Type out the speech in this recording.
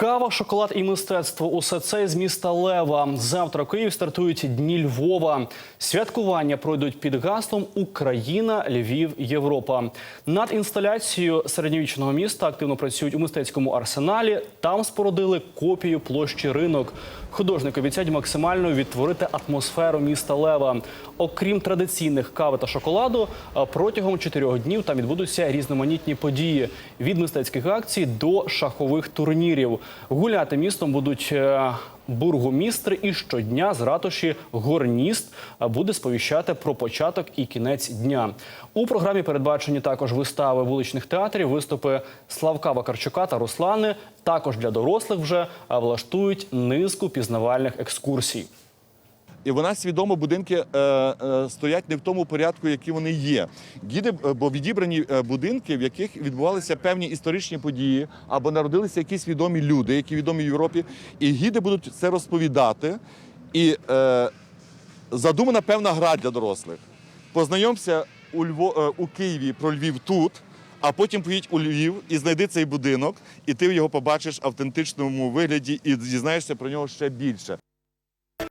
Кава, шоколад і мистецтво усе це з міста Лева. Завтра Київ стартують дні Львова. Святкування пройдуть під гаслом Україна, Львів, Європа. Над інсталяцією середньовічного міста активно працюють у мистецькому арсеналі. Там спорудили копію площі ринок. Художники обіцяють максимально відтворити атмосферу міста Лева. Окрім традиційних кави та шоколаду, а протягом чотирьох днів там відбудуться різноманітні події від мистецьких акцій до шахових турнірів. Гуляти містом будуть е, бургомістри, і щодня з ратуші горніст буде сповіщати про початок і кінець дня. У програмі передбачені також вистави вуличних театрів, виступи Славка Вакарчука та Руслани. Також для дорослих вже влаштують низку пізнавальних екскурсій. І вона свідомо будинки е, е, стоять не в тому порядку, які вони є. Гіди, е, бо відібрані е, будинки, в яких відбувалися певні історичні події або народилися якісь відомі люди, які відомі в Європі. І гіди будуть це розповідати. І е, задумана певна гра для дорослих. Познайомся у Льво, е, у Києві про Львів тут. А потім поїдь у Львів і знайди цей будинок, і ти його побачиш в автентичному вигляді і дізнаєшся про нього ще більше.